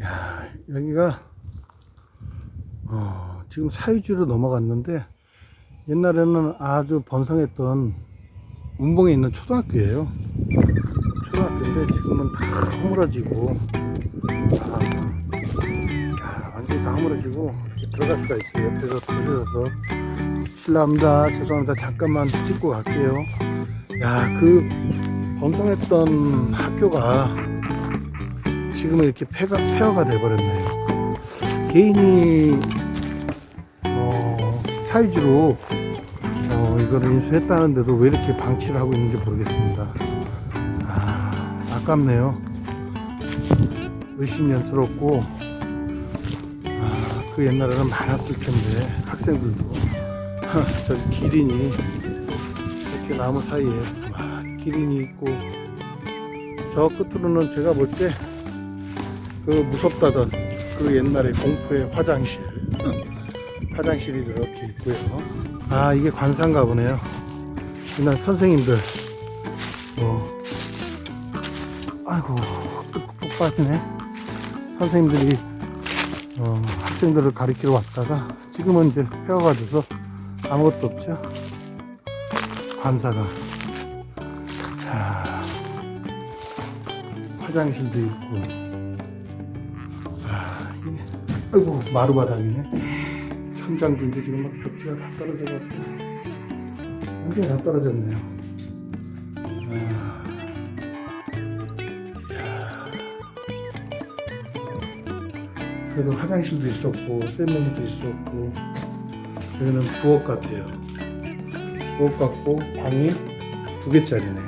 야, 여기가, 어, 지금 사유지로 넘어갔는데, 옛날에는 아주 번성했던 운봉에 있는 초등학교예요. 초등학교인데 지금은 다 허물어지고, 아, 야, 완전히 다 허물어지고, 들어갈 수가 있어요. 옆에서 들어서. 실례합니다. 죄송합니다. 잠깐만 찍고 갈게요. 야, 그 번성했던 학교가 지금은 이렇게 폐가, 폐허가 돼버렸네요. 개인이, 어, 사이즈로, 어, 이거를 인수했다는데도 왜 이렇게 방치를 하고 있는지 모르겠습니다. 아, 아깝네요. 의심연스럽고, 아, 그 옛날에는 많았을 텐데, 학생들도. 저기 기린이, 이렇게 나무 사이에, 와, 기린이 있고, 저 끝으로는 제가 볼 때, 그 무섭다던 그 옛날의 공포의 화장실. 화장실이 이렇게 있고요. 아 이게 관상가 보네요. 옛날 선생님들. 어 아이고 뚝뚝 빠지네. 선생님들이 어, 학생들을 가리키러 왔다가 지금은 이제 폐허가 돼서 아무것도 없죠. 관사가. 자. 화장실도 있고 아이고 마루바닥이네. 천장도 이제 지금 막 벽지가 다 떨어져가지고. 완전히 다 떨어졌네요. 아. 그래도 화장실도 있었고 세면도 있었고 여기는 부엌 같아요. 부엌 같고 방이 두 개짜리네.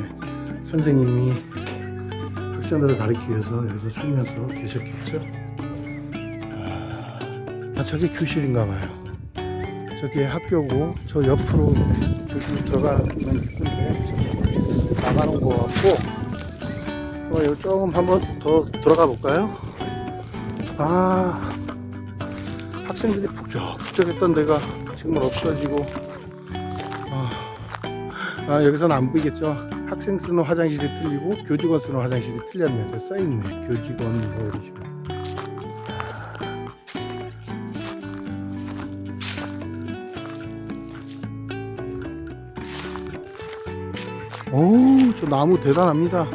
선생님이 학생들을 가르치기 위해서 여기서 살면서 계셨겠죠 아, 저게 교실인가 봐요. 저게 학교고, 저 옆으로 교실 들어가는 길인데, 나가는 거 같고, 어, 조금 한번 더 들어가 볼까요? 아, 학생들이 북적북적했던 데가 지금은 없어지고, 아, 아, 여기서는 안 보이겠죠? 학생 쓰는 화장실이 틀리고, 교직원 쓰는 화장실이 틀렸네. 저 써있네. 교직원, 뭐, 식으 로. 오, 저 나무 대단합니다.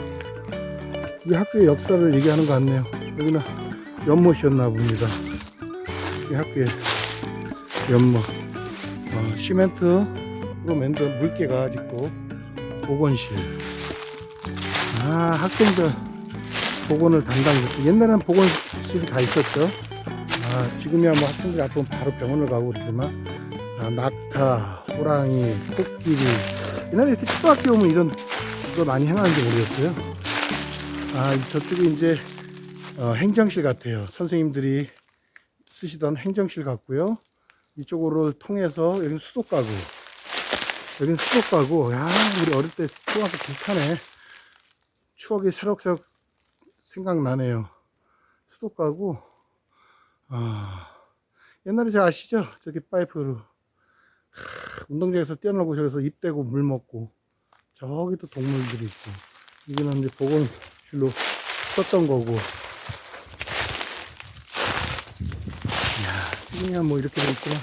이 학교의 역사를 얘기하는 것 같네요. 여기는 연못이었나 봅니다. 이 학교의 연못. 어, 시멘트로 만든 물개가 아직고 보건실. 아, 학생들 보건을 담당했고 옛날에는 보건실이 다 있었죠. 아, 지금이야 뭐 학생들이 아프면 바로 병원을 가고 그러지만 아, 낙타, 호랑이, 코끼리 옛날에 이렇게 초등학교 오면 이런 거 많이 해놨는지 모르겠어요. 아, 이 저쪽에 이제 어, 행정실 같아요. 선생님들이 쓰시던 행정실 같고요. 이쪽으로 통해서 여기는 수도가구. 여기는 수도가구. 야, 우리 어릴 때 초등학교 비슷하네. 추억이 새록새록 생각나네요. 수도가구. 아, 옛날에 저 아시죠? 저기 파이프로 운동장에서 뛰어놀고 저기서 입 대고 물 먹고 저기도 동물들이 있고 여기는 이제 보건실로 썼던 거고. 이야 지금이야 뭐 이렇게 돼 있구나.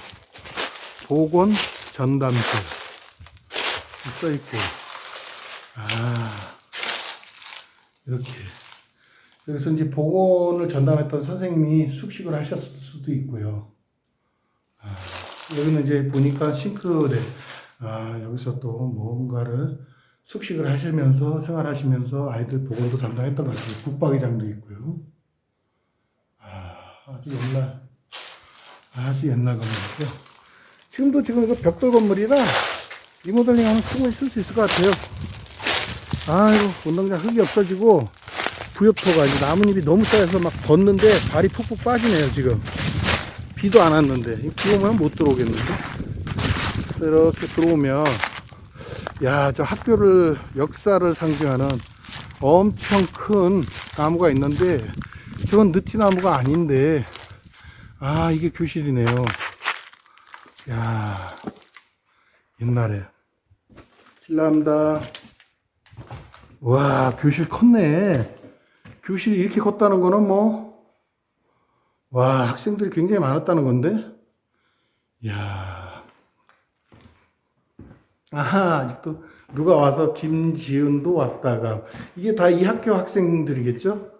보건 전담실. 써 있고. 아 이렇게. 여기서 이제 보건을 전담했던 선생님이 숙식을 하셨을 수도 있고요 여기는 이제 보니까 싱크대. 아, 여기서 또 뭔가를 숙식을 하시면서 생활하시면서 아이들 보건도 담당했던 것 같아요. 북박이장도 있고요. 아, 아주 옛날, 아주 옛날 건물이죠. 지금도 지금 이거 벽돌 건물이라 리모델링 하면 충분히 쓸 수 있을 것 같아요. 아이고, 운동장 흙이 없어지고 부엽토가 이제 나뭇잎이 너무 쌓여서 막 걷는데 발이 푹푹 빠지네요, 지금. 비도 안 왔는데 비 오면 못 들어오겠는데? 이렇게 들어오면 야 저 학교를 역사를 상징하는 엄청 큰 나무가 있는데 저건 느티나무가 아닌데 아 이게 교실이네요. 야 옛날에. 실례합니다. 와 교실 컸네. 교실이 이렇게 컸다는 거는 뭐 와, 학생들이 굉장히 많았다는 건데? 이야. 아하, 아직도 누가 와서 김지은도 왔다가. 이게 다 이 학교 학생들이겠죠?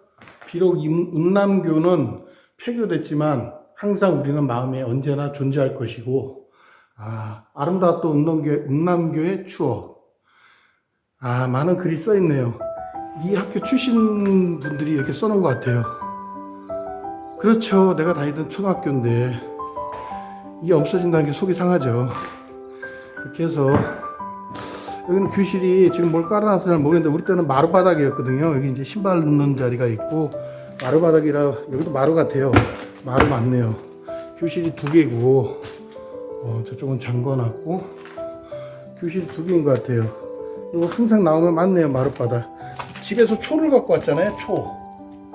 비록 임- 운남교는 폐교됐지만 항상 우리는 마음에 언제나 존재할 것이고, 아, 아름다웠던 운남교, 운남교의 추억. 아, 많은 글이 써 있네요. 이 학교 출신 분들이 이렇게 써놓은 것 같아요. 그렇죠. 내가 다니던 초등학교인데 이게 없어진다는 게 속이 상하죠. 이렇게 해서 여기는 교실이 지금 뭘 깔아놔서 잘 모르겠는데 우리 때는 마루 바닥이었거든요. 여기 이제 신발 넣는 자리가 있고 마루 바닥이라 여기도 마루 같아요. 마루 맞네요. 교실이 두 개고 어, 저쪽은 잠궈놨고 교실이 두 개인 것 같아요. 이거 항상 나오면 맞네요 마룻바닥. 집에서 초를 갖고 왔잖아요 초.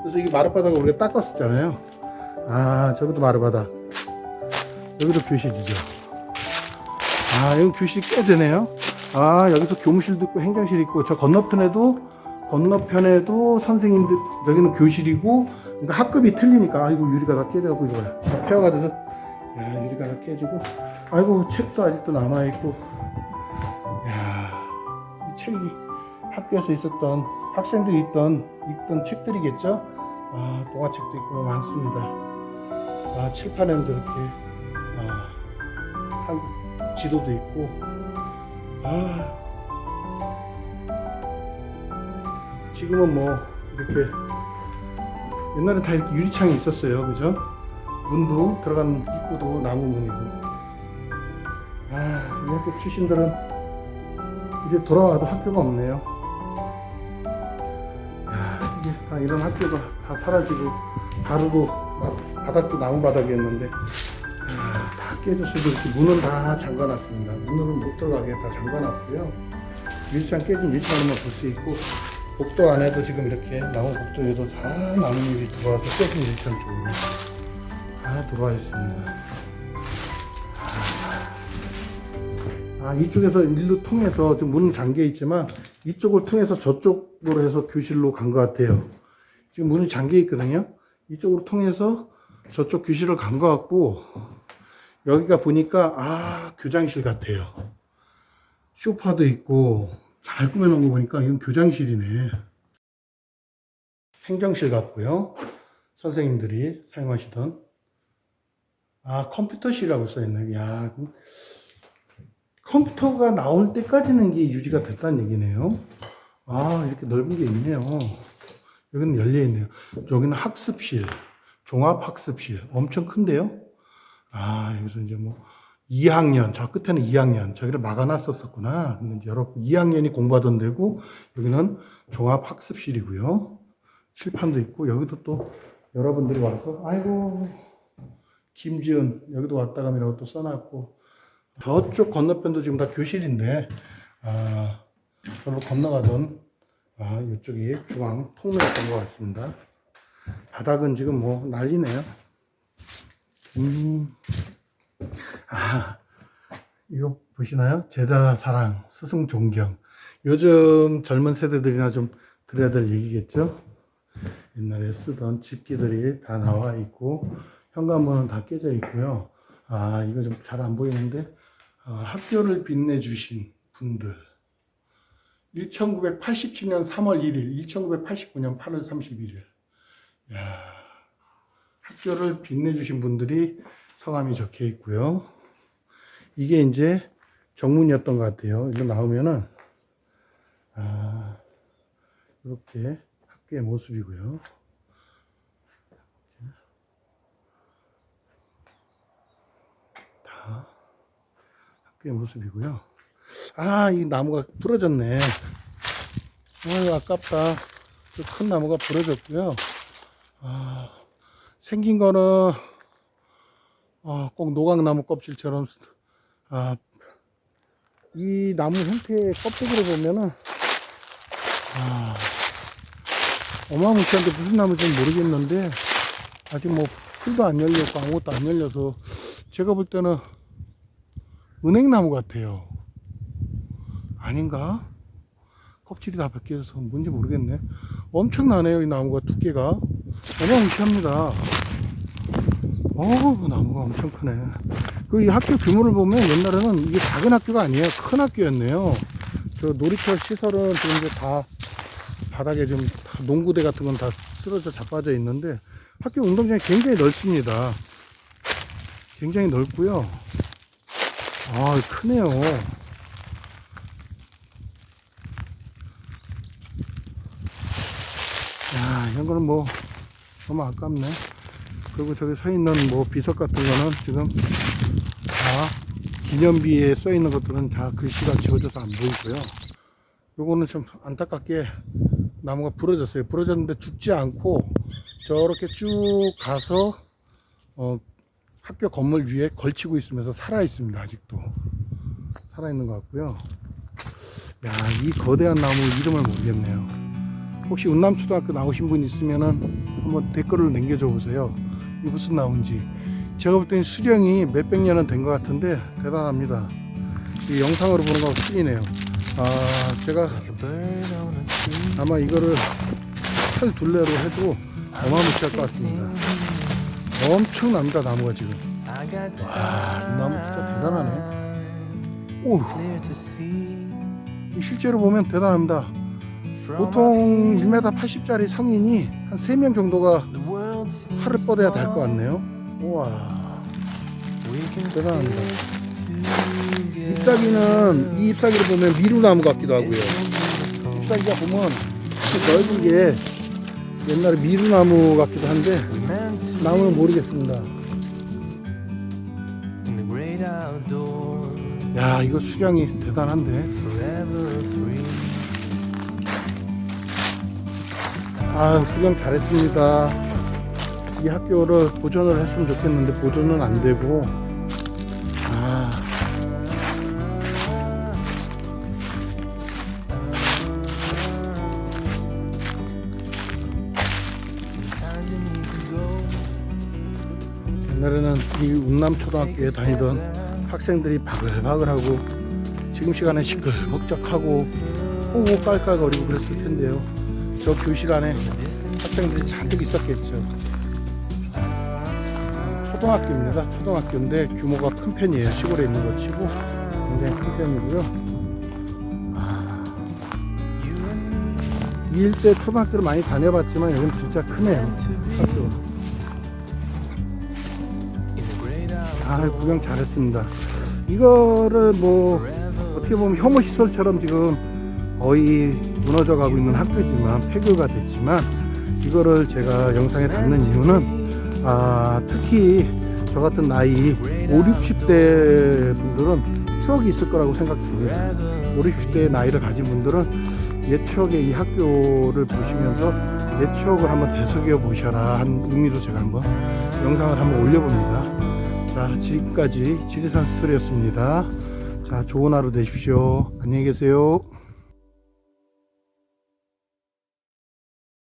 그래서 이게 마룻바닥을 우리가 닦았었잖아요. 아 저기도 마룻바닥. 여기도 교실이죠. 아 여기 교실이 꽤 되네요. 아 여기서 교무실도 있고 행정실 있고 저 건너편에도 건너편에도 선생님들 저기는 교실이고 그러니까 학급이 틀리니까 아이고 유리가 다 깨져가고 이거 봐요. 다 폐허가 돼서 야 유리가 다 깨지고 아이고 책도 아직도 남아 있고 야, 이 책이 학교에서 있었던 학생들이 있던 읽던 책들이겠죠? 아, 동화책도 있고 많습니다. 아, 칠판에는 저렇게 아, 한 지도도 있고 아, 지금은 뭐 이렇게 옛날에 다 이렇게 유리창이 있었어요, 그죠? 문도 들어간 입구도 나무 문이고 아, 이 학교 출신들은 이제 돌아와도 학교가 없네요. 야, 이게 다 이런 학교가 다 사라지고 가루도 막 바닥도 나무 바닥이었는데 아, 다 깨져서 이렇게 문은 다 잠가놨습니다. 문으로 못 들어가게 다 잠가놨고요. 유리창 깨진 유리창으로만 볼 수 있고 복도 안에도 지금 이렇게 나무 복도에도 다 나뭇잎이 들어와서 깨진 유리창 쪽으로 다 들어와 있습니다. 아, 이쪽에서 일로 통해서 좀 문은 잠겨 있지만 이쪽을 통해서 저쪽으로 해서 교실로 간 것 같아요. 지금 문이 잠겨 있거든요. 이쪽으로 통해서 저쪽 교실을 간 것 같고 여기가 보니까 아 교장실 같아요. 쇼파도 있고 잘 꾸며놓은 거 보니까 이건 교장실이네. 행정실 같고요. 선생님들이 사용하시던 아 컴퓨터실이라고 써있네. 야 컴퓨터가 나올 때까지는 이게 유지가 됐다는 얘기네요. 아, 이렇게 넓은 게 있네요. 여기는 열려 있네요. 여기는 학습실, 종합학습실. 엄청 큰데요? 아, 여기서 이제 뭐, 2학년, 저 끝에는 2학년, 저기를 막아놨었었구나. 여러 2학년이 공부하던 데고, 여기는 종합학습실이고요. 칠판도 있고, 여기도 또 여러분들이 와서, 아이고, 김지은, 여기도 왔다 가미라고 또 써놨고, 저쪽 건너편도 지금 다 교실인데, 아, 저로 건너가던, 아, 이쪽이 중앙 통로였던 것 같습니다. 바닥은 지금 뭐 난리네요. 음, 아, 이거 보시나요? 제자 사랑, 스승 존경. 요즘 젊은 세대들이나 좀 들어야 될 얘기겠죠? 옛날에 쓰던 집기들이 다 나와 있고, 현관문은 다 깨져 있고요. 아, 이거 좀 잘 안 보이는데, 아, 학교를 빛내주신 분들. 1987년 3월 1일, 1989년 8월 31일. 야, 학교를 빛내주신 분들이 성함이 적혀 있고요. 이게 이제 정문이었던 것 같아요. 이거 나오면은, 아, 이렇게 학교의 모습이고요. 다 학교의 모습이고요. 아, 이 나무가 부러졌네. 아유, 아깝다. 그큰 나무가 부러졌고요. 아, 생긴 거는, 아, 꼭 노각나무 껍질처럼, 아, 이 나무 형태의 껍데기를 보면은, 아, 어마무시한데 무슨 나무인지 모르겠는데, 아직 뭐, 풀도 안 열렸고 아무것도 안 열려서, 제가 볼 때는 은행나무 같아요. 아닌가? 껍질이 다 벗겨져서 뭔지 모르겠네. 엄청나네요, 이 나무가 두께가. 어마무시합니다. 어, 나무가 엄청 크네. 그 이 학교 규모를 보면 옛날에는 이게 작은 학교가 아니에요. 큰 학교였네요. 저 놀이터 시설은 지금 이제 다 바닥에 좀다 농구대 같은 건 다 쓰러져 자빠져 있는데 학교 운동장이 굉장히 넓습니다. 굉장히 넓고요. 아, 크네요. 야, 이런 거는 뭐 너무 아깝네. 그리고 저기 서 있는 뭐 비석 같은 거는 지금 다 기념비에 써 있는 것들은 다 글씨가 지워져서 안 보이고요. 요거는 좀 안타깝게 나무가 부러졌어요. 부러졌는데 죽지 않고 저렇게 쭉 가서 어, 학교 건물 위에 걸치고 있으면서 살아 있습니다. 아직도 살아 있는 것 같고요. 야, 이 거대한 나무 이름을 모르겠네요. 혹시 운남초등학교 나오신 분 있으면은 한번 댓글을 남겨줘 보세요. 이 무슨 나무인지. 제가 볼 때는 수령이 몇백 년은 된 것 같은데 대단합니다. 이 영상으로 보는 거하고 틀리네요. 아, 제가 아마 이거를 팔 둘레로 해도 어마무시할 것 같습니다. 엄청납니다, 나무가 지금. 와, 이 나무 진짜 대단하네. 오, 이 실제로 보면 대단합니다. 보통 1m 80짜리 성인이 한 3명 정도가 팔을 뻗어야 될것 같네요. 우와, 대단합니다. 잎사귀는 이 잎사귀를 보면 미루나무 같기도 하고요. 잎사귀가 보면 그 넓은 게 옛날에 미루나무 같기도 한데 나무는 모르겠습니다. 야, 이거 수량이 대단한데. Forever free. 아, 수강 잘했습니다. 이 학교를 보존을 했으면 좋겠는데 보존은 안 되고. 아. 옛날에는 이 운남초등학교에 다니던 학생들이 바글바글하고 지금 시간에 시끌벅적하고 호호 깔깔거리고 그랬을 텐데요. 저 교실 안에 학생들이 잔뜩 있었겠죠. 초등학교입니다. 초등학교인데 규모가 큰 편이에요. 시골에 있는 것 치고 굉장히 큰 편이고요. 아, 이 일대 초등학교를 많이 다녀봤지만 여기는 진짜 크네요. 학교. 아 구경 잘했습니다. 이거를 뭐 어떻게 보면 혐오 시설처럼 지금 거의 무너져 가고 있는 학교지만 폐교가 됐지만 이거를 제가 영상에 담는 이유는 아 특히 저 같은 나이 5, 60대 분들은 추억이 있을 거라고 생각됩니다. 5, 60대 나이를 가진 분들은 옛 추억의 이 학교를 보시면서 옛 추억을 한번 되새겨 보셔라 한 의미로 제가 한번 영상을 한번 올려봅니다. 자, 지금까지 지리산 스토리였습니다. 자, 좋은 하루 되십시오. 안녕히 계세요.